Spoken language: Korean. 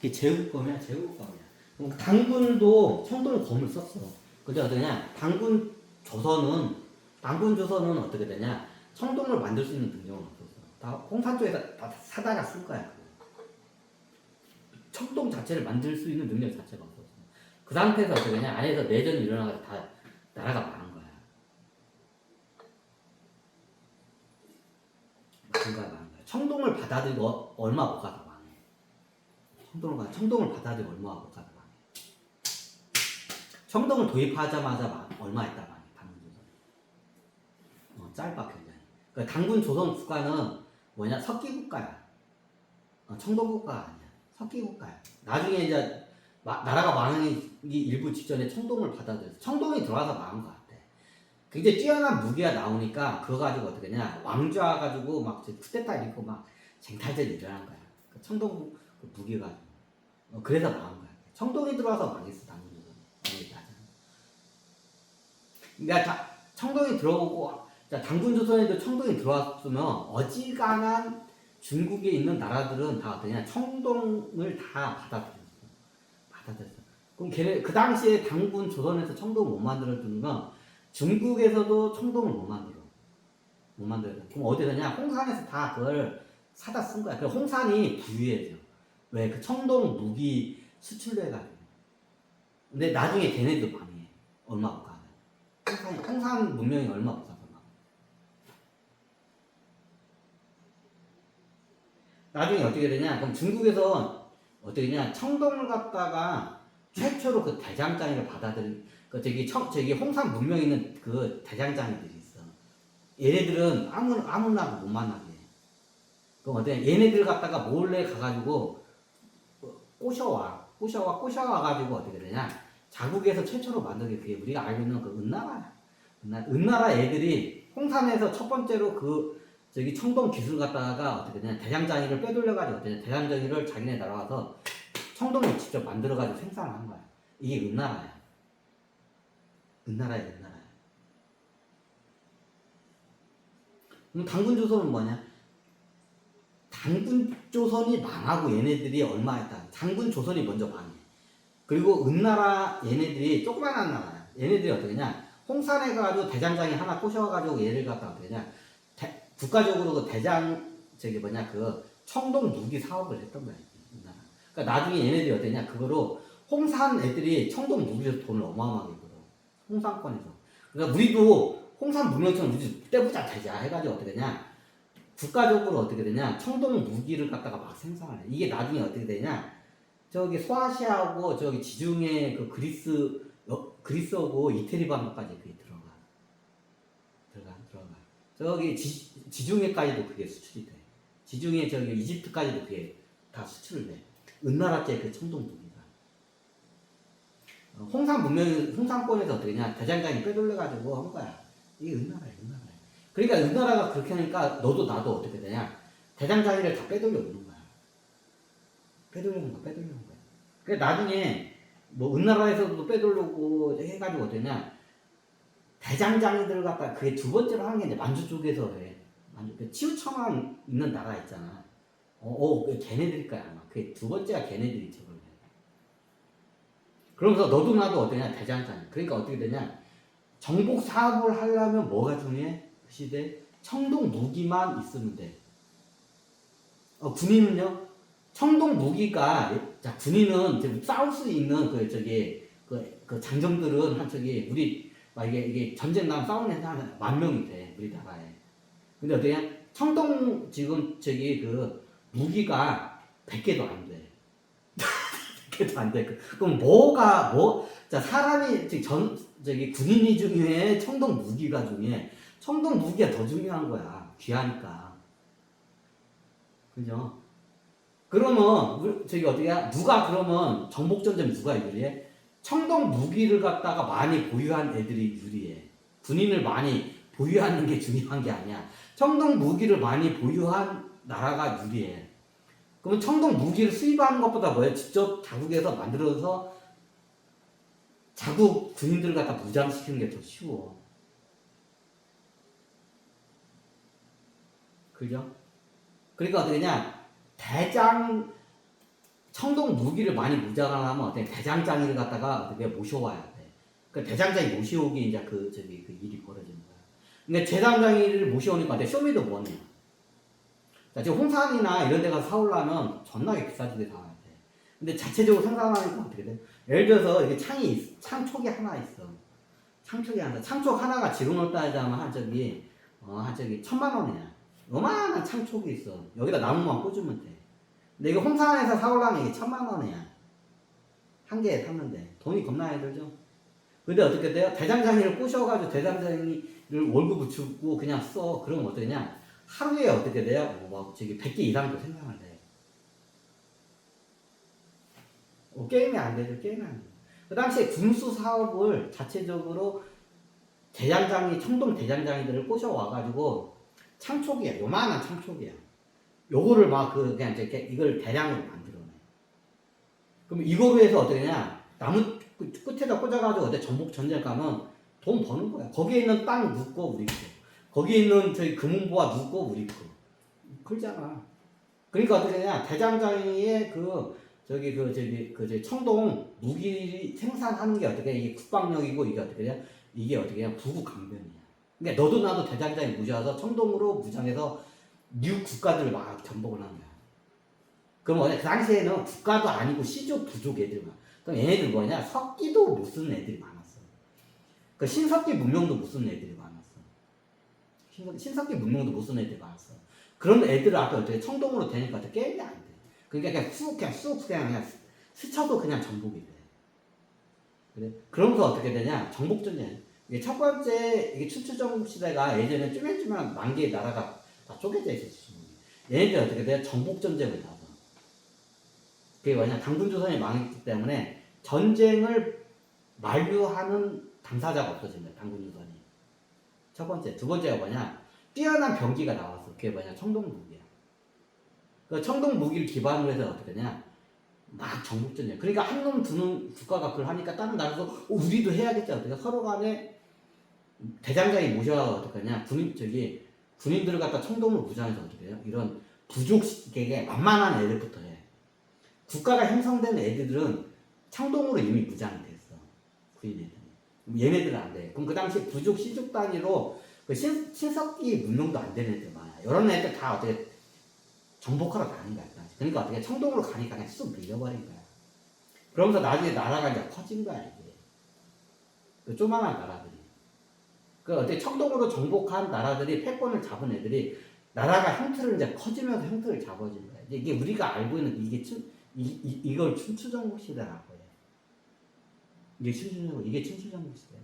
그게 제국검이야, 제국검이야. 그럼 당군도 청동 검을 썼어. 근데 어떠냐? 당군 조선은 당군 조선은 어떻게 되냐? 청동을 만들 수 있는 능력은 없었어. 다 홍산 쪽에서 다 사다가 쓴 거야. 청동 자체를 만들 수 있는 능력 자체가 없었어. 그 상태에서 어떻게 되냐? 안에서 내전이 일어나서 다 나라가 망한 거야. 그가 망한 거야. 청동을 받아들이고 어- 얼마 못 가다. 청동을 받 청동을 받아들이고 얼마 망해. 청동을 도입하자마자 막 얼마 있다 망해. 당군 조선. 어, 짧아 굉장히. 그 당군 조선 국가는 뭐냐 석기 국가야. 어, 청동 국가가 아니야. 석기 국가야. 나중에 이제 마- 나라가 망하기 일부 직전에 청동을 받아들여서 청동이 들어와서 망한 것 같아. 굉장히 뛰어난 무기가 나오니까 그거 가지고 어떻게 냐 왕좌 가지고 막 쿠데타 일으키고 막 쟁탈전이 일어난 거야. 그 청동 그 무기 가지고. 어, 그래서 망한 거야. 청동이 들어와서 망했어 당근도. 그러니까 다, 청동이 들어오고 자, 당군 조선에도 청동이 들어왔으면 어지간한 중국에 있는 나라들은 다 어떠냐 청동을 다 받아들였어. 받아들였어. 그럼 걔네 그 당시에 당군 조선에서 청동을 못 만들어주면 중국에서도 청동을 못 만들어. 못 만들어. 그럼 어디서냐? 홍산에서 다 그걸 사다 쓴 거야. 그 홍산이 부유해져. 왜? 그 청동 무기 수출로 해가지고. 근데 나중에 걔네도 망해. 얼마 못 가면. 홍산, 홍산 문명이 얼마 못 가서. 나중에 어떻게 되냐? 그럼 중국에서 어떻게 되냐? 청동을 갖다가 최초로 그 대장장이를 받아들인 그 저기 청 저기 홍산 문명 있는 그 대장장이들이 있어. 얘네들은 아무 아무나 못 만나게. 그럼 어때? 얘네들 갖다가 몰래 가가지고 어, 꼬셔와 꼬셔와 꼬셔와 가지고 어떻게 되냐? 자국에서 최초로 만들게 그게 우리가 알고 있는 그 은나라야. 은나라, 은나라 애들이 홍산에서 첫 번째로 그 저기 청동 기술 갖다가 어떻게 되냐 대장장이를 빼돌려가지고 어떻게 되냐 대장장이를 자기네 나라와서 청동을 직접 만들어가지고 생산을 한 거야. 이게 은나라야. 은나라야, 은나라야. 그럼 당군 조선은 뭐냐? 당군조선이 망하고 얘네들이 얼마 있다. 당군조선이 먼저 망해. 그리고 은나라 얘네들이 조그만한 나라야. 얘네들이 어떻게 냐 홍산에 가가지고 대장장이 하나 꼬셔가지고 얘를 갖다 어떻게 냐 대- 국가적으로 그 대장, 저기 뭐냐, 그 청동 무기 사업을 했던 거야. 은나라. 그러니까 나중에 얘네들이 어떠냐 그거로 홍산 애들이 청동 무기에서 돈을 어마어마하게 벌어 홍산권에서 그러니까 우리도 홍산 문명처럼 우리 떼보자 되자 해가지고 어떻게 되냐 국가적으로 어떻게 되냐? 청동 무기를 갖다가 막 생산을 해 이게 나중에 어떻게 되냐? 저기 소아시아하고 저기 지중해 그 그리스 여- 그리스하고 이태리 반도까지 그게 들어가. 들어가 들어가. 저기 지, 지중해까지도 그게 수출이 돼. 지중해 저기 이집트까지도 그게 다 수출을 돼 은나라째 그 청동 무기가. 어, 홍산 문명, 홍산권에서 어떻게 냐? 대장장이 빼돌려 가지고 한 거야. 이게 은나라야, 은나라야. 그러니까 은나라가 그렇게 하니까 너도 나도 어떻게 되냐. 대장장이를 다 빼돌려 오는 거야. 빼돌려는 거야, 빼돌려는 거야. 그래 나중에 뭐 은나라에서도 빼돌려고 해가지고 어떠냐. 대장장이들 갖다 그게 두 번째로 하는 게 이제 만주 쪽에서 해. 만주, 그 치우쳐만 있는 나라 있잖아. 어, 어, 그 걔네들일 거야 아마. 그게 두 번째가 걔네들이 저걸 해. 그러면서 너도 나도 어떠냐 대장장. 그러니까 어떻게 되냐 정복 사업을 하려면 뭐가 중요해? 그 시대 청동 무기만 있으면 돼. 어, 군인은요? 청동 무기가 자 군인은 싸울 수 있는 그 저기 그, 그 장정들은 한 저기 우리 막 이게 이게 전쟁 나면 싸우는 애들 한만 명이 돼 우리나라에. 근데 어떠냐 청동 지금 저기 그 무기가 100개도 안 돼. 100개도 안 돼. 그- 그럼 뭐가, 뭐, 자, 사람이, 전, 저기 군인이 중요해? 청동 무기가 중요해? 청동 무기가 더 중요한 거야. 귀하니까. 그죠? 그러면, 저기 어디야? 누가 그러면 정복전쟁 누가 유리해? 청동 무기를 갖다가 많이 보유한 애들이 유리해. 군인을 많이 보유하는 게 중요한 게 아니야. 청동 무기를 많이 보유한 나라가 유리해. 그러면 청동 무기를 수입하는 것보다 뭐야? 직접 자국에서 만들어서 자국 군인들 갖다 무장시키는 게 더 쉬워. 그죠? 그러니까 어떻게 냐 대장 청동 무기를 많이 무장하면 어떻게 대장장이를 갖다가 어떻게 모셔와야 돼. 그 대장장이 모셔오기 이제 그 저기 그 일이 벌어지는 거야. 근데 대장장이를 모셔오니까 어때 쇼미더머니야. 자, 지금 홍산이나 이런 데 가서 사오려면 존나게 집에 사와야 돼. 근데 자체적으로 생산하니까 어떻게 돼? 예를 들어서 이게 창이 있- 창촉이 하나 있어. 창촉이 하나. 창촉 하나가 지금으로 따지자면 한 저기 어 한 저기 천만 원이야. 요만한 창촉이 있어. 여기다 나무만 꽂으면 돼. 근데 이거 홍산에서 사오려면 이게 천만 원이야. 한 개에 샀는데 돈이 겁나 많이 들죠. 근데 어떻게 돼요? 대장장이를 꼬셔가지고 대장장이를 월급을 주고 그냥 써. 그러면 되냐? 하루에 어떻게 돼요? 어, 막 저기 100개 이상도 생산을 돼. 어, 게임이 안 되죠. 게임이 안 돼. 그 당시에 군수 사업을 자체적으로 대장장이, 청동 대장장이들을 꼬셔와가지고 창촉이야. 요만한 창촉이야. 요거를 막 그, 그냥 이제 이걸 대량으로 만들어내. 그럼 이거로 해서 어떻게 되냐? 나무 끝- 끝에다 꽂아가지고 어디 전복 전쟁 가면 돈 버는 거야. 거기에 있는 땅 눕고 우리 거. 거기에 있는 저희 금은보화 눕고 우리 거. 그러잖아. 그러니까 어떻게 되냐? 대장장이의 그 저기 그 저기 그 저기 청동 무기 생산하는 게 어떻게 이게 국방력이고 이게 어떻게 되냐? 이게 어떻게 냐 부국 강변이야. 그러니까 너도 나도 대장장이 무시해서 청동으로 무장해서 뉴 국가들을 막 전복을 하는 거야. 그럼 뭐냐? 그 당시에는 국가도 아니고 시족 부족 애들만. 그럼 얘네들 뭐냐? 석기도 못 쓰는 애들이 많았어. 그 신석기 문명도 못 쓰는 애들이 많았어. 신석, 신석기 문명도 못 쓰는 애들이 많았어. 그런 애들을 앞에 어떻게 청동으로 되니까 게임이 안 돼. 그러니까 그냥 쑥 그냥 쑥 그냥 그냥 스쳐도 그냥 정복이 돼. 그래? 그러면서 어떻게 되냐? 정복 전쟁. 첫 번째 이게 춘추전국 시대가 예전에 쪼맨쪼맨 만 개의 나라가 다 쪼개져 있었어. 얘네들 어떻게 돼? 정복 전쟁을 나서. 그게 뭐냐? 당군 조선이 망했기 때문에 전쟁을 만류하는 당사자가 없어진 거야. 당군 조선이. 첫 번째, 두 번째가 뭐냐? 뛰어난 병기가 나왔어. 그게 뭐냐? 청동 무기야. 그 청동 무기를 기반으로 해서 어떻게 되냐? 막 정복전이야. 그러니까 한 놈, 두 놈 국가가 그걸 하니까 다른 나라도 어, 우리도 해야겠지. 어떻게 서로 간에 대장장이 모셔가 어떻게 하냐? 군인 저기 군인들을 갖다 청동으로 무장해서 어떻게 해요? 이런 부족에게 만만한 애들부터 해. 국가가 형성된 애들은 청동으로 이미 무장이 됐어. 군인 애들이. 얘네들은 안 돼. 그럼 그 당시 부족 시족 단위로 그 신, 신석기 문명도 안 되는 애들 많아. 이런 애들 다 어떻게 정복하러 가는 거야. 그. 그러니까 어떻게 청동으로 가니까 그냥 쑥 밀려버린 거야. 그러면서 나중에 나라가 이제 커진 거야, 이게. 그 조만한 나라들이. 그 어떻게 청동으로 정복한 나라들이 패권을 잡은 애들이 나라가 형태를 이제 커지면서 형태를 잡아진 거야. 이게 우리가 알고 있는 이게 춘, 이, 이, 이걸 춘추전국 시대라고 해. 이게 춘추전국, 이게 춘추전국 시대.